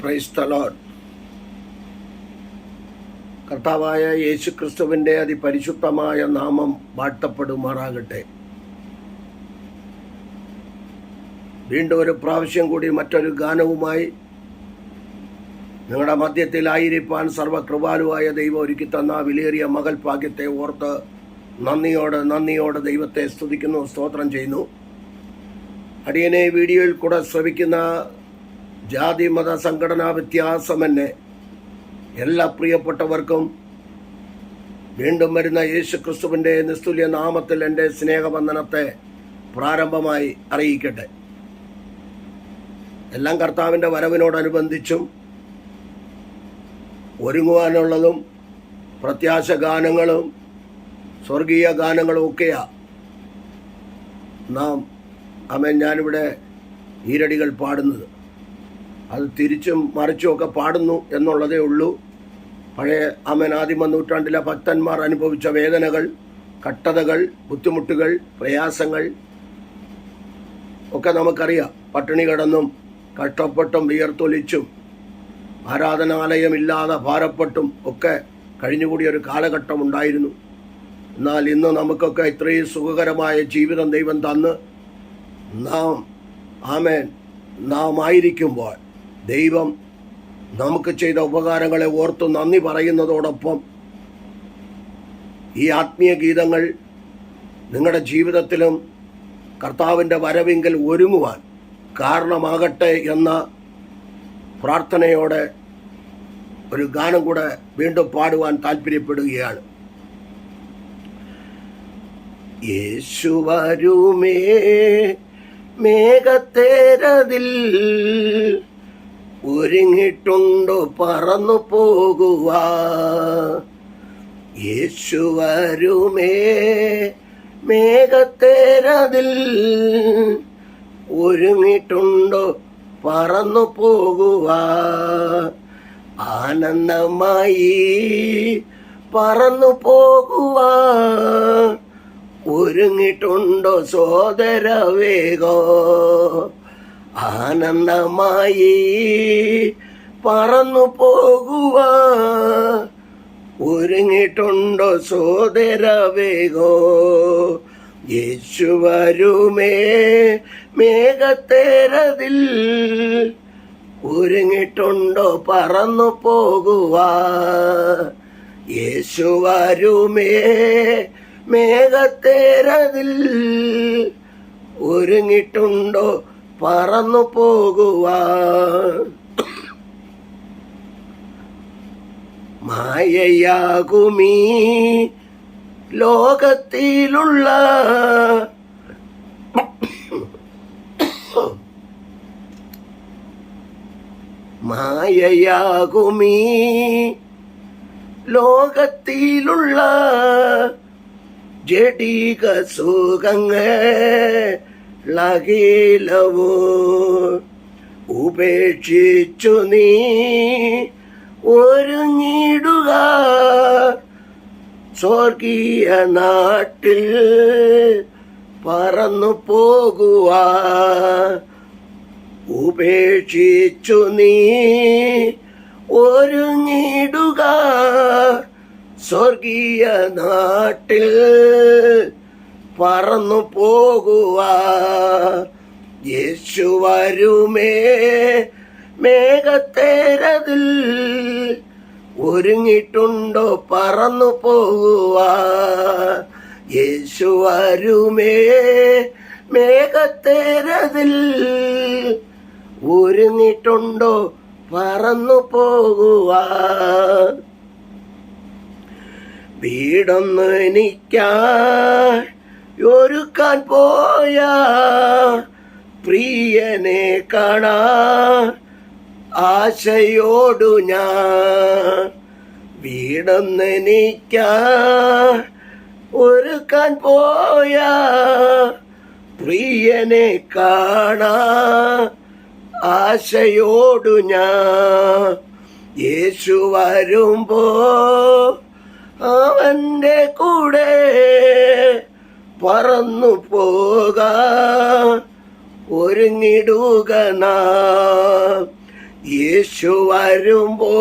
Price തലോൺ കർത്താവായ യേശു ക്രിസ്തുവിന്റെ അതിപരിശുദ്ധമായ നാമം വാഴ്ത്തപ്പെടുമാറാകട്ടെ. വീണ്ടും ഒരു പ്രാവശ്യം കൂടി മറ്റൊരു ഗാനവുമായി നിങ്ങളുടെ ആയിരിപ്പാൻ സർവകൃപാലുവായ ദൈവം ഒരുക്കി തന്ന വിലയേറിയ മകൾ ഭാഗ്യത്തെ ഓർത്ത് നന്ദിയോട് നന്ദിയോട് ദൈവത്തെ സ്തുതിക്കുന്നു സ്തോത്രം ചെയ്യുന്നു. അടിയനെ വീഡിയോയിൽ കൂടെ ശ്രവിക്കുന്ന ജാതി മത സംഘടനാ വ്യത്യാസമെന്നെ എല്ലാ പ്രിയപ്പെട്ടവർക്കും വീണ്ടും വരുന്ന യേശു ക്രിസ്തുവിന്റെ നിസ്തുല്യ നാമത്തിൽ എന്റെ സ്നേഹബന്ധനത്തെ പ്രാരംഭമായി അറിയിക്കട്ടെ. എല്ലാം കർത്താവിന്റെ വരവിനോടനുബന്ധിച്ചും ഒരുങ്ങുവാനുള്ളതും പ്രത്യാശ ഗാനങ്ങളും സ്വർഗീയ ഗാനങ്ങളും ഒക്കെയാ. നാം അമ്മ ഞാനിവിടെ ഈരടികൾ പാടുന്നത്. അത് തിരിച്ചും മറിച്ചും ഒക്കെ പാടുന്നു എന്നുള്ളതേ ഉള്ളൂ. പഴയ അമനാദിമ നൂറ്റാണ്ടിലെ ഭക്തന്മാർ അനുഭവിച്ച വേദനകൾ കട്ടതകൾ ബുദ്ധിമുട്ടുകൾ പ്രയാസങ്ങൾ ഒക്കെ നമുക്കറിയാം. പട്ടിണി കിടന്നും കഷ്ടപ്പെട്ടും വിയർത്തൊലിച്ചും ആരാധനാലയമില്ലാതെ ഭാരപ്പെട്ടും ഒക്കെ കഴിഞ്ഞുകൂടിയ ഒരു കാലഘട്ടം ഉണ്ടായിരുന്നു. എന്നാൽ ഇന്ന് നമുക്കൊക്കെ ഇത്രയും സുഖകരമായ ജീവിതം ദൈവം തന്ന് നാം ആമേൻ നാം ആയിരിക്കുമ്പോൾ ദൈവം നമുക്ക് ചെയ്ത ഉപകാരങ്ങളെ ഓർത്ത് നന്ദി പറയുന്നതോടൊപ്പം ഈ ആത്മീയ ഗീതങ്ങൾ നിങ്ങളുടെ ജീവിതത്തിലും കർത്താവിന്റെ വരവിങ്കൽ ഒരുങ്ങുവാൻ കാരണമാകട്ടെ എന്ന പ്രാർത്ഥനയോടെ ഒരു ഗാനം കൂടെ വീണ്ടും പാടുവാൻ താല്പര്യപ്പെടുകയാണ്. യേശു വരുമേ മേഘത്തേരതിൽ ഒരുങ്ങിട്ടുണ്ടോ പറന്നു പോകുക യേശു വരുമേ മേഘത്തേരതിൽ ഒരുങ്ങിട്ടുണ്ടോ പറന്നു പോകുക ആനന്ദമായി പറന്നു പോകുക ഒരുങ്ങിട്ടുണ്ടോ സോദര വേഗോ ആനന്ദമായി പറന്നു പോകുക. ഒരുങ്ങിട്ടുണ്ടോ സോദര വേഗോ? യേശു വരുമേ മേഘത്തേരതിൽ. ഒരുങ്ങിട്ടുണ്ടോ പറന്നു പോകുക? യേശു വരുമേ മേഘത്തേരതിൽ. ഒരുങ്ങിട്ടുണ്ടോ പറന്നു പോകുക മായയാകുമീ ലോകത്തിലുള്ള മായയാകുമീ ലോകത്തിലുള്ള ജഡിക സുഖങ്ങളകീലവോ ഉപേക്ഷിച്ചു നീ ഒരുങ്ങിടുക സ്വർഗീയ നാട്ടിൽ പറന്നു പോകുക ഉപേക്ഷിച്ചു നീ ഒരുങ്ങിടുക സ്വർഗീയ നാട്ടിൽ പറന്നു പോകുക യേശു വരുമേ മേഘത്തേരതിൽ ഒരുങ്ങിട്ടുണ്ടോ പറന്നു പോകുക യേശു വരുമേ മേഘത്തേരതിൽ ഒരുങ്ങിട്ടുണ്ടോ പറന്നു പോകുക വീടൊന്ന് എനിക്കാൻ ഒരുക്കാൻ പോയ പ്രിയനെ കാണാ ആശയോടു ഞാൻ നീക്ക. ഒരുക്കാൻ പോയ പ്രിയനെ കാണാ ആശയോടു ഞാൻ യേശു വരുമ്പോ അവന്റെ കൂടെ പറന്നു പോക. ഒരുങ്ങിടുക യേശു വരുമ്പോ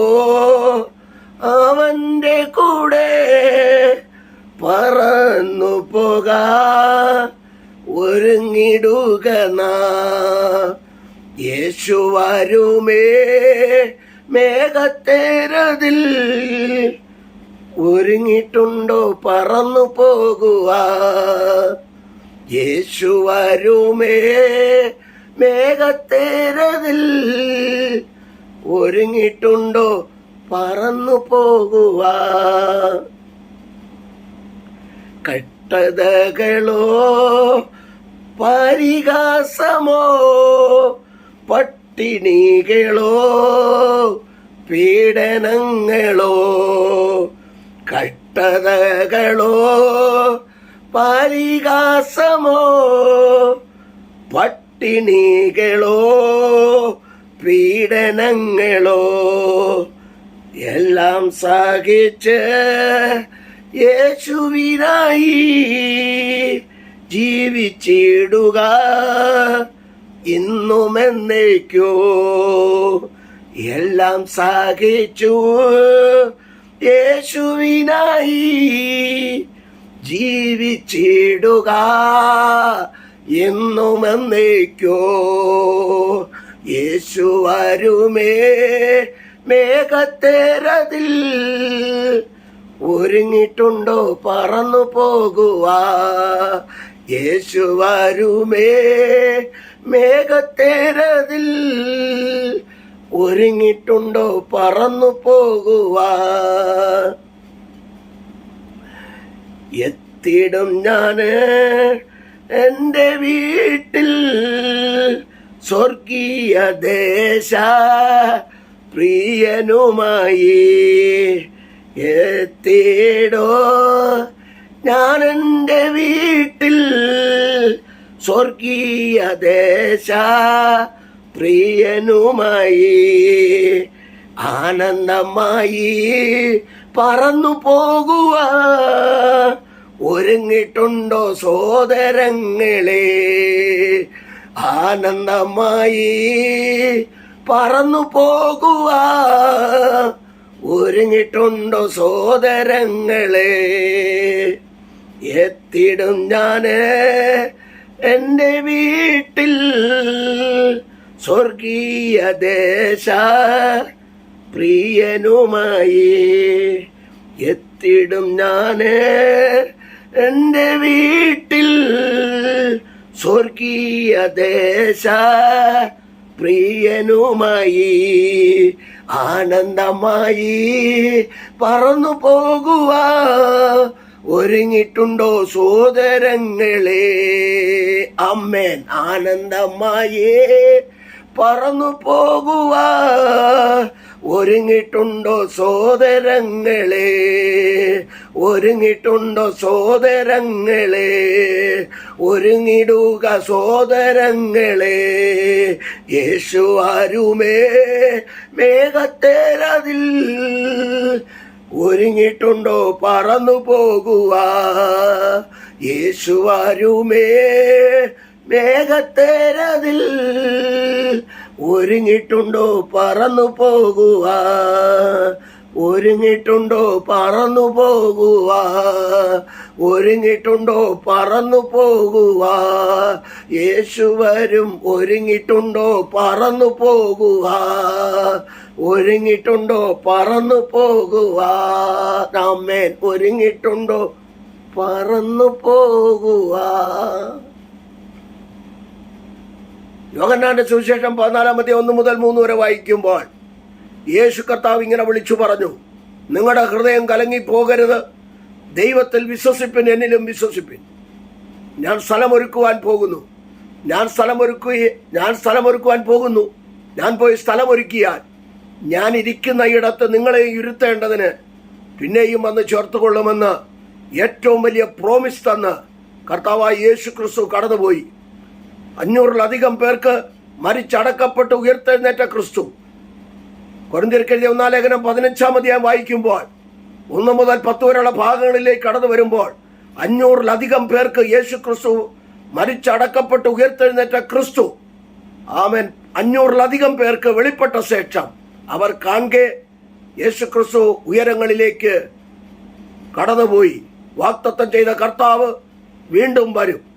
അവന്റെ കൂടെ പറന്നു പോക. ഒരുങ്ങിടുക യേശു വരുമേ മേഘത്തേരതിൽ. ഒരുങ്ങിട്ടുണ്ടോ പറന്നു പോകുക യേശു വരുമേ മേഘത്തേരതിൽ ഒരുങ്ങിട്ടുണ്ടോ പറന്നു പോകുക കട്ടതകളോ പരിഹാസമോ പട്ടിണികളോ പീഡനങ്ങളോ കട്ടതകളോ പരിഹാസമോ പട്ടിണികളോ പീഡനങ്ങളോ എല്ലാം സഹിച്ച് യേശുവിനായി ജീവിച്ചിടുക ഇന്നുമെന്നേക്കോ? എല്ലാം സഹിച്ചു യേശുവിനായി ജീവിച്ചിടുക എന്നുമെന്നേക്കോ യേശു വരുമേ മേഘത്തേരതിൽ ഒരുങ്ങിട്ടുണ്ടോ പറന്നു പോകുക യേശു വരുമേ മേഘത്തേരതിൽ ഒരുങ്ങിട്ടുണ്ടോ പറന്നു പോകുക എത്തിടും ഞാൻ എന്റെ വീട്ടിൽ സ്വർഗീയ ദേശ പ്രിയനുമായി എത്തിയിടോ ഞാൻ എന്റെ വീട്ടിൽ സ്വർഗീയ ദേശ പ്രിയനുമായി ആനന്ദമായി പറന്നു പോകുക ഒരുങ്ങിട്ടുണ്ടോ സോദരങ്ങളെ? ആനന്ദമായി പറന്നു പോകുക ഒരുങ്ങിട്ടുണ്ടോ സോദരങ്ങളെ? എത്തിടും ഞാൻ എന്റെ വീട്ടിൽ. സ്വർഗീയ ദേശ പ്രിയനുമായി എത്തിടും ഞാൻ എന്റെ വീട്ടിൽ. സ്വർഗീയ ദേശ പ്രിയനുമായി ആനന്ദമായി പറന്നു പോകുക. ഒരുങ്ങിട്ടുണ്ടോ സോദരങ്ങളെ? അമ്മേൻ ആനന്ദമായി. പറന്നു പോകുക ഒരുങ്ങിട്ടുണ്ടോ സോദരങ്ങളെ? ഒരുങ്ങിട്ടുണ്ടോ സോദരങ്ങളെ? ഒരുങ്ങിടുക സോദരങ്ങളെ. യേശു ആരുമേ? മേഘത്തേരതിൽ ഒരുങ്ങിട്ടുണ്ടോ പറന്നു പോകുക ആരുമേ? മേഘത്തേരതിൽ ഒരുങ്ങിട്ടുണ്ടോ പറന്നു പോകുക ഒരുങ്ങിട്ടുണ്ടോ പറന്നു പോകുക ഒരുങ്ങിട്ടുണ്ടോ പറന്നു പോകുക യേശു വരും ഒരുങ്ങിട്ടുണ്ടോ പറന്നു പോകുക ഒരുങ്ങിട്ടുണ്ടോ പറന്നു പോകുക നമ്മേൻ ഒരുങ്ങിട്ടുണ്ടോ പറന്നു പോകുക യോഗന്നാന്റെ സുവിശേഷം പതിനാലാമത്തെ ഒന്ന് മുതൽ മൂന്ന് വരെ വായിക്കുമ്പോൾ യേശു കർത്താവ് ഇങ്ങനെ വിളിച്ചു പറഞ്ഞു നിങ്ങളുടെ ഹൃദയം കലങ്ങി പോകരുത് ദൈവത്തിൽ വിശ്വസിപ്പിൻ എന്നിലും വിശ്വസിപ്പിൻ. ഞാൻ സ്ഥലമൊരുക്കുവാൻ പോകുന്നു ഞാൻ സ്ഥലമൊരുക്കുകയെ ഞാൻ സ്ഥലമൊരുക്കുവാൻ പോകുന്നു. ഞാൻ പോയി സ്ഥലമൊരുക്കിയാൽ ഞാൻ ഇരിക്കുന്ന ഇടത്ത് നിങ്ങളെ ഇരുത്തേണ്ടതിന് പിന്നെയും വന്ന് ചേർത്തുകൊള്ളുമെന്ന് ഏറ്റവും വലിയ പ്രോമിസ് തന്ന് കർത്താവായ യേശു ക്രിസ്തു കടന്നുപോയി. അഞ്ഞൂറിലധികം പേർക്ക് മരിച്ചടക്കപ്പെട്ട് ഉയർത്തെഴുന്നേറ്റ ക്രിസ്തു. കൊരിന്തിരിക്കെഴുതിയ ഒന്നാം ലേഖനം പതിനഞ്ചാം അധ്യായം വായിക്കുമ്പോൾ ഒന്ന് മുതൽ പത്ത് വരെയുള്ള ഭാഗങ്ങളിലേക്ക് കടന്നു വരുമ്പോൾ അഞ്ഞൂറിലധികം പേർക്ക് യേശു ക്രിസ്തു മരിച്ചടക്കപ്പെട്ട് ഉയർത്തെഴുന്നേറ്റ ക്രിസ്തു. ആമൻ. അഞ്ഞൂറിലധികം പേർക്ക് വെളിപ്പെട്ട ശേഷം അവർ കാണെ യേശുക്രിസ്തു ഉയരങ്ങളിലേക്ക് കടന്നുപോയി. വാക്തത്വം ചെയ്ത കർത്താവ് വീണ്ടും വരും.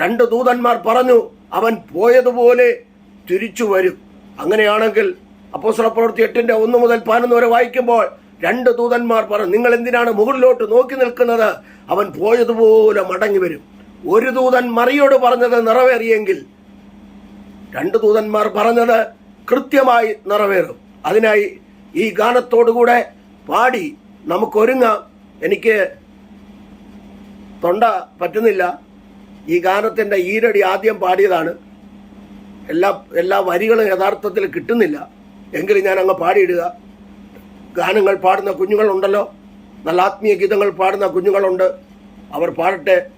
രണ്ട് ദൂതന്മാർ പറഞ്ഞു അവൻ പോയതുപോലെ തിരിച്ചു വരും. അങ്ങനെയാണെങ്കിൽ അപ്പോസ്തല പ്രവൃത്തി എട്ടിന്റെ ഒന്ന് മുതൽ പതിനൊന്ന് വരെ വായിക്കുമ്പോൾ രണ്ട് ദൂതന്മാർ പറഞ്ഞു നിങ്ങൾ എന്തിനാണ് മുകളിലോട്ട് നോക്കി നിൽക്കുന്നത്? അവൻ പോയതുപോലെ മടങ്ങി വരും. ഒരു ദൂതൻ മറിയോട് പറഞ്ഞത് നിറവേറിയെങ്കിൽ രണ്ട് ദൂതന്മാർ പറഞ്ഞത് കൃത്യമായി നിറവേറും. അതിനായി ഈ ഗാനത്തോടുകൂടെ പാടി നമുക്കൊരുങ്ങാം. എനിക്ക് തൊണ്ട പറ്റുന്നില്ല. ഈ ഗാനത്തിന്റെ ഈരടി ആദ്യം പാടിയതാണ്. എല്ലാ എല്ലാ വരികളും യഥാർത്ഥത്തിൽ കിട്ടുന്നില്ല. എങ്കിലും ഞാൻ അങ്ങ് പാടിയിടുക. ഗാനങ്ങൾ പാടുന്ന കുഞ്ഞുങ്ങളുണ്ടല്ലോ. നല്ല ആത്മീയ ഗീതങ്ങൾ പാടുന്ന കുഞ്ഞുങ്ങളുണ്ട്. അവർ പാടട്ടെ.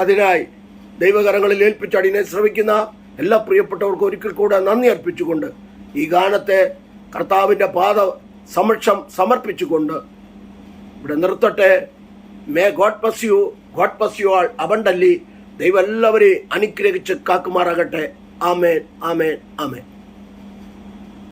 അതിനായി ദൈവകരങ്ങളിൽ ഏൽപ്പിച്ചടിനെ ശ്രമിക്കുന്ന എല്ലാ പ്രിയപ്പെട്ടവർക്കും ഒരിക്കൽ കൂടെ നന്ദി അർപ്പിച്ചുകൊണ്ട് ഈ ഗാനത്തെ കർത്താവിന്റെ പാത സമക്ഷം സമർപ്പിച്ചുകൊണ്ട് ഇവിടെ നിർത്തട്ടെ. May God bless you God bless you all abundantly. ദൈവം എല്ലാവരെയും അനുഗ്രഹിച്ച് കാക്കുമാറാകട്ടെ. ആമേൻ ആമേൻ ആമേൻ.